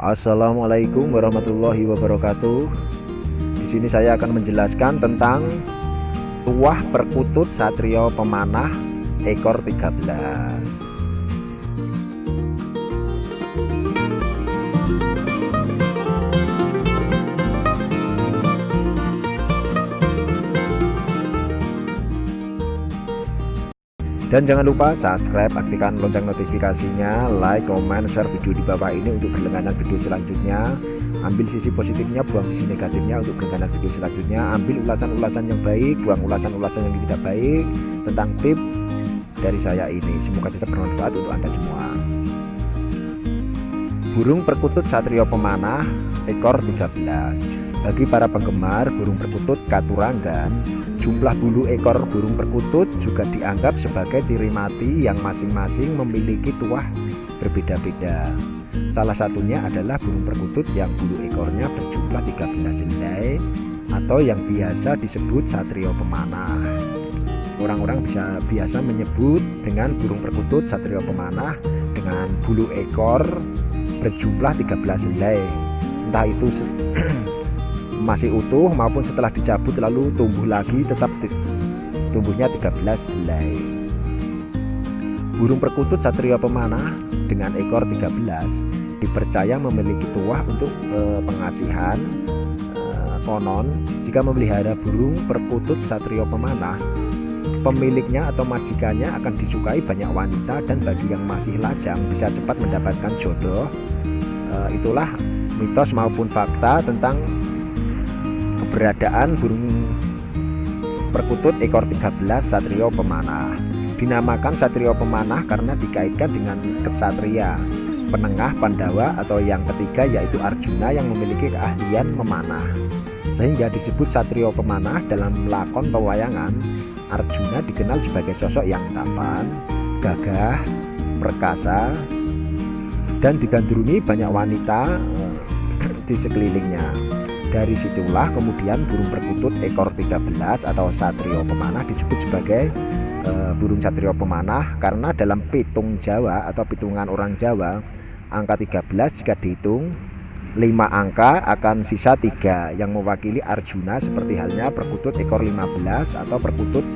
Assalamualaikum warahmatullahi wabarakatuh. Di sini saya akan menjelaskan tentang tuah perkutut satrio pemanah ekor 13. Dan jangan lupa subscribe, aktifkan lonceng notifikasinya, like, comment, share video di bawah ini untuk berlangganan video selanjutnya. Ambil sisi positifnya, buang sisi negatifnya untuk berlangganan video selanjutnya. Ambil ulasan-ulasan yang baik, buang ulasan-ulasan yang tidak baik tentang tip dari saya ini. Semoga bisa bermanfaat untuk Anda semua. Burung perkutut satrio pemanah ekor 13. Bagi para penggemar burung perkutut katuranggan, jumlah bulu ekor burung perkutut juga dianggap sebagai ciri mati yang masing-masing memiliki tuah berbeda-beda. Salah satunya adalah burung perkutut yang bulu ekornya berjumlah 13 helai atau yang biasa disebut satrio pemanah. Orang-orang bisa biasa menyebut dengan burung perkutut satrio pemanah dengan bulu ekor berjumlah 13 helai. Entah itu masih utuh maupun setelah dicabut lalu tumbuh lagi tetap tumbuhnya 13 helai. Burung perkutut satria pemanah dengan ekor 13 dipercaya memiliki tuah untuk e, pengasihan e, konon. Jika memelihara burung perkutut satrio pemanah pemiliknya atau majikannya akan disukai banyak wanita dan bagi yang masih lajang bisa cepat mendapatkan jodoh. E, itulah mitos maupun fakta tentang keberadaan burung perkutut ekor 13 satrio pemanah. Dinamakan satrio pemanah karena dikaitkan dengan kesatria penengah Pandawa atau yang ketiga yaitu Arjuna yang memiliki keahlian memanah. Sehingga disebut satrio pemanah dalam lakon pewayangan Arjuna dikenal sebagai sosok yang tampan gagah perkasa dan digandrungi banyak wanita eh, di sekelilingnya dari situlah kemudian burung perkutut ekor 13 atau satrio pemanah disebut sebagai e, burung satrio pemanah karena dalam pitung Jawa atau pitungan orang Jawa angka 13 jika dihitung 5 angka akan sisa 3 yang mewakili Arjuna seperti halnya perkutut ekor 15 atau perkutut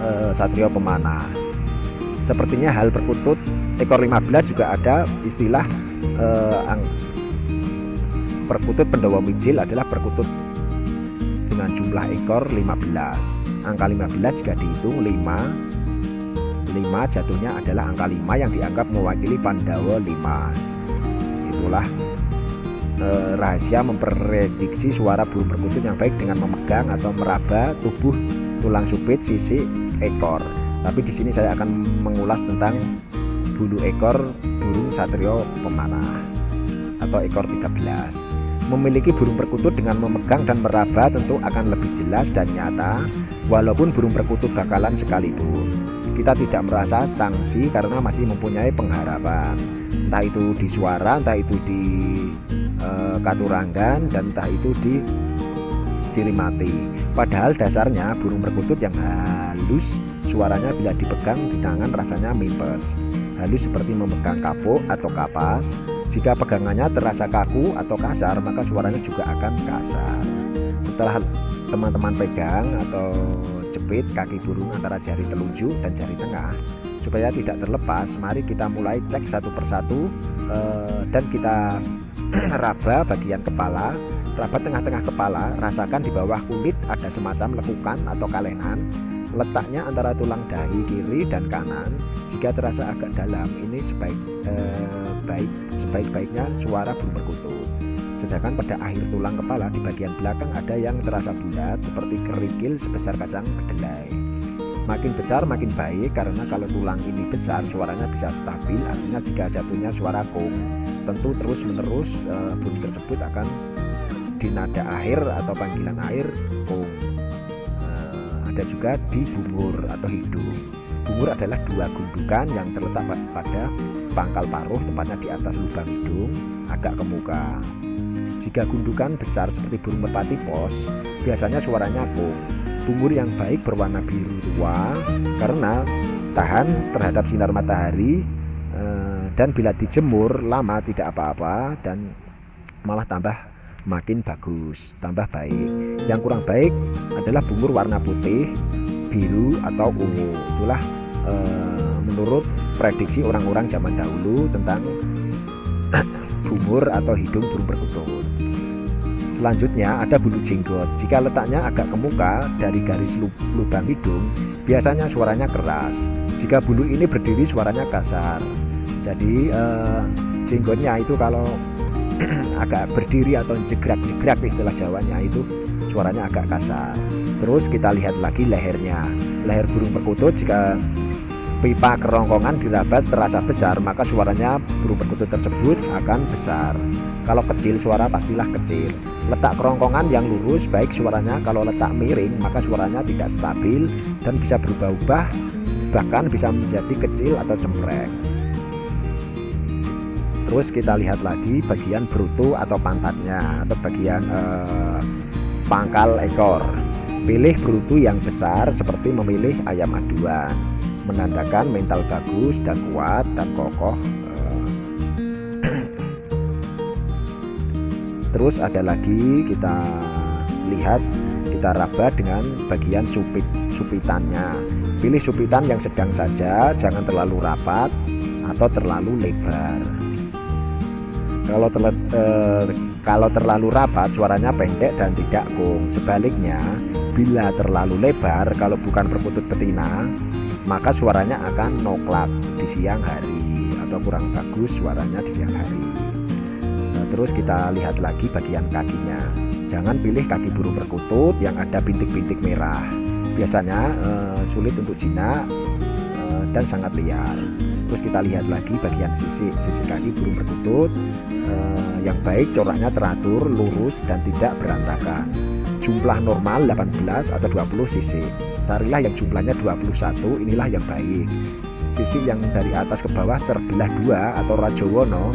e, satrio pemanah. Sepertinya hal perkutut ekor 15 juga ada istilah e, perkutut pendawa mijil adalah perkutut dengan jumlah ekor 15 angka 15 jika dihitung 5 5 jatuhnya adalah angka 5 yang dianggap mewakili Pandawa 5 itulah eh, rahasia memprediksi suara burung perkutut yang baik dengan memegang atau meraba tubuh tulang supit sisi ekor. Tapi di sini saya akan mengulas tentang bulu ekor burung satrio pemanah atau ekor 13 memiliki burung perkutut dengan memegang dan meraba tentu akan lebih jelas dan nyata walaupun burung perkutut bakalan sekalipun. Kita tidak merasa sanksi karena masih mempunyai pengharapan. Entah itu di suara entah itu di e, katurangan dan entah itu di ciri mati. Padahal dasarnya burung perkutut yang halus suaranya bila dipegang di tangan rasanya mipes. Halus seperti memegang kapuk atau kapas jika pegangannya terasa kaku atau kasar, maka suaranya juga akan kasar. Setelah teman-teman pegang atau jepit kaki burung antara jari telunjuk dan jari tengah, supaya tidak terlepas, mari kita mulai cek satu persatu eh, dan kita raba bagian kepala, raba tengah-tengah kepala, rasakan di bawah kulit ada semacam lekukan atau kalenan letaknya antara tulang dahi kiri dan kanan jika terasa agak dalam ini sebaik eh, baik sebaik-baiknya suara burung perkutut sedangkan pada akhir tulang kepala di bagian belakang ada yang terasa bulat seperti kerikil sebesar kacang kedelai. Makin besar makin baik karena kalau tulang ini besar suaranya bisa stabil. Artinya jika jatuhnya suara kung tentu terus menerus eh, burung tersebut akan di nada akhir atau panggilan akhir kung ada juga di bungur atau hidung. Bungur adalah dua gundukan yang terletak pada pangkal paruh tepatnya di atas lubang hidung agak ke muka. Jika gundukan besar seperti burung merpati pos, biasanya suaranya kung. Bungur yang baik berwarna biru tua karena tahan terhadap sinar matahari eh, dan bila dijemur lama tidak apa-apa dan malah tambah makin bagus tambah baik yang kurang baik adalah bungur warna putih biru atau ungu itulah e, menurut prediksi orang-orang zaman dahulu tentang bungur atau hidung burung perkutut Selanjutnya ada bulu jenggot. Jika letaknya agak ke muka dari garis lubang hidung, biasanya suaranya keras. Jika bulu ini berdiri suaranya kasar. Jadi eh, jenggotnya itu kalau agak berdiri atau jegrak-jegrak istilah Jawanya itu suaranya agak kasar. Terus kita lihat lagi lehernya. Leher burung perkutut jika pipa kerongkongan dirabat terasa besar maka suaranya burung perkutut tersebut akan besar. Kalau kecil suara pastilah kecil. Letak kerongkongan yang lurus baik suaranya, kalau letak miring maka suaranya tidak stabil dan bisa berubah-ubah bahkan bisa menjadi kecil atau cempreng. Terus kita lihat lagi bagian bruto atau pantatnya atau bagian eh, pangkal ekor. Pilih bruto yang besar seperti memilih ayam aduan menandakan mental bagus dan kuat dan kokoh terus ada lagi kita lihat kita raba dengan bagian supit supitannya. Pilih supitan yang sedang saja jangan terlalu rapat atau terlalu lebar. Kalau terla, eh, kalau terlalu rapat suaranya pendek dan tidak kung. Sebaliknya bila terlalu lebar kalau bukan perkutut betina maka suaranya akan noklak di siang hari atau kurang bagus suaranya di siang hari. Terus kita lihat lagi bagian kakinya. Jangan pilih kaki burung perkutut yang ada bintik-bintik merah. Biasanya eh, sulit untuk jinak eh, dan sangat liar. Terus kita lihat lagi bagian sisi sisi kaki burung perkutut eh, yang baik coraknya teratur lurus dan tidak berantakan. Jumlah normal 18 atau 20 sisi carilah yang jumlahnya 21 inilah yang baik sisi yang dari atas ke bawah terbelah dua atau rajowono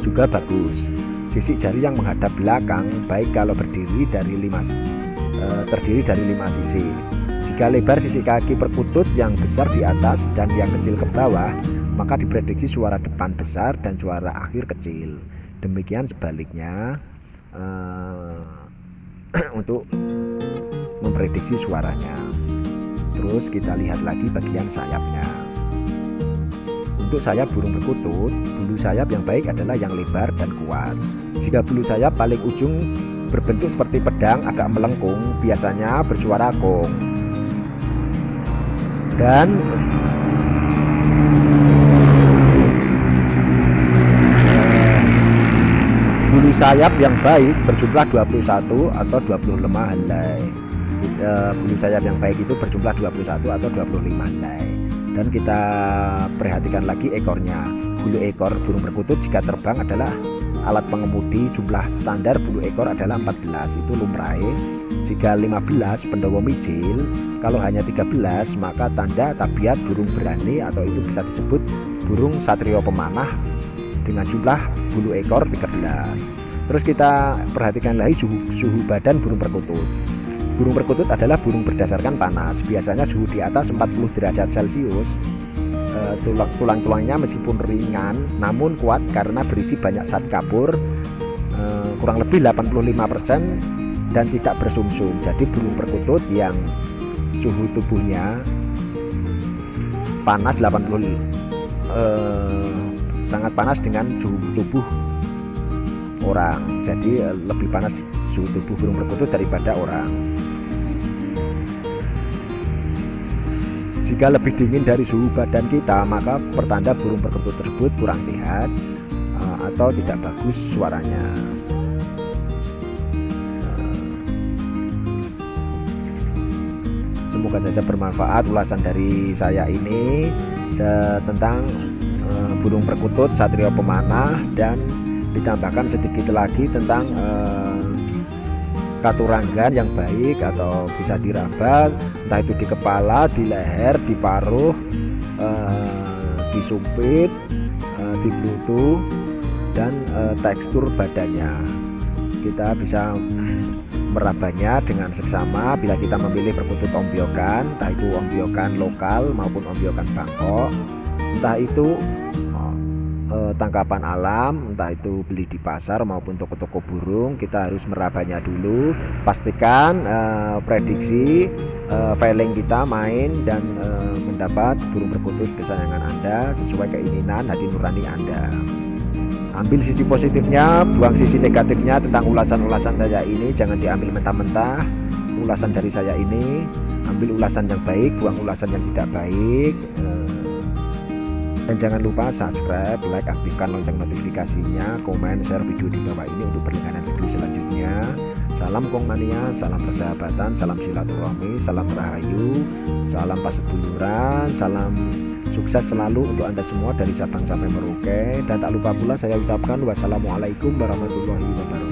juga bagus. Sisi jari yang menghadap belakang baik kalau berdiri dari lima e, terdiri dari lima sisi. Jika lebar sisi kaki perkutut yang besar di atas dan yang kecil ke bawah, maka diprediksi suara depan besar dan suara akhir kecil. Demikian sebaliknya e, untuk memprediksi suaranya. Terus kita lihat lagi bagian sayapnya. Untuk sayap burung perkutut, bulu sayap yang baik adalah yang lebar dan kuat. Jika bulu sayap paling ujung berbentuk seperti pedang agak melengkung, biasanya bersuara gong. Dan bulu sayap yang baik berjumlah 21 atau 25 helai. Eh, bulu sayap yang baik itu berjumlah 21 atau 25 helai dan kita perhatikan lagi ekornya. Bulu ekor burung perkutut jika terbang adalah alat pengemudi. Jumlah standar bulu ekor adalah 14 itu lumrah jika 15 pendowo mijil. Kalau hanya 13 maka tanda tabiat burung berani atau itu bisa disebut burung satrio pemanah dengan jumlah bulu ekor 13 terus kita perhatikan lagi suhu, suhu badan burung perkutut Burung perkutut adalah burung berdasarkan panas. Biasanya suhu di atas 40 derajat Celcius. Eh, tulang-tulangnya meskipun ringan namun kuat karena berisi banyak zat kapur eh, kurang lebih 85% dan tidak bersumsum. Jadi burung perkutut yang suhu tubuhnya panas 80 eh, sangat panas dengan suhu tubuh orang. Jadi lebih panas suhu tubuh burung perkutut daripada orang. Jika lebih dingin dari suhu badan kita, maka pertanda burung perkutut tersebut kurang sehat uh, atau tidak bagus suaranya. Uh, semoga saja bermanfaat ulasan dari saya ini tentang uh, burung perkutut satrio pemanah dan ditambahkan sedikit lagi tentang katuranggan yang baik atau bisa dirabat entah itu di kepala, di leher, di paruh, eh, di sumpit, eh, di blutu dan eh, tekstur badannya. Kita bisa merabanya dengan seksama bila kita memilih perkutut ombiokan, entah itu ombiokan lokal maupun ombiokan Bangkok, entah itu eh, tangkapan alam entah itu beli di pasar maupun toko-toko burung kita harus merabanya dulu. Pastikan eh, prediksi eh, filing kita main dan eh, mendapat burung perkutut kesayangan Anda sesuai keinginan hati nurani Anda. Ambil sisi positifnya buang sisi negatifnya tentang ulasan-ulasan saya ini. Jangan diambil mentah-mentah. Ulasan dari saya ini ambil ulasan yang baik buang ulasan yang tidak baik. Eh, dan jangan lupa subscribe, like, aktifkan lonceng notifikasinya, komen, share video di bawah ini untuk berlangganan video selanjutnya. Salam Kongmania, salam persahabatan, salam silaturahmi, salam rahayu, salam paseduluran, salam sukses selalu untuk Anda semua dari Sabang sampai Merauke. Dan tak lupa pula saya ucapkan wassalamualaikum warahmatullahi wabarakatuh.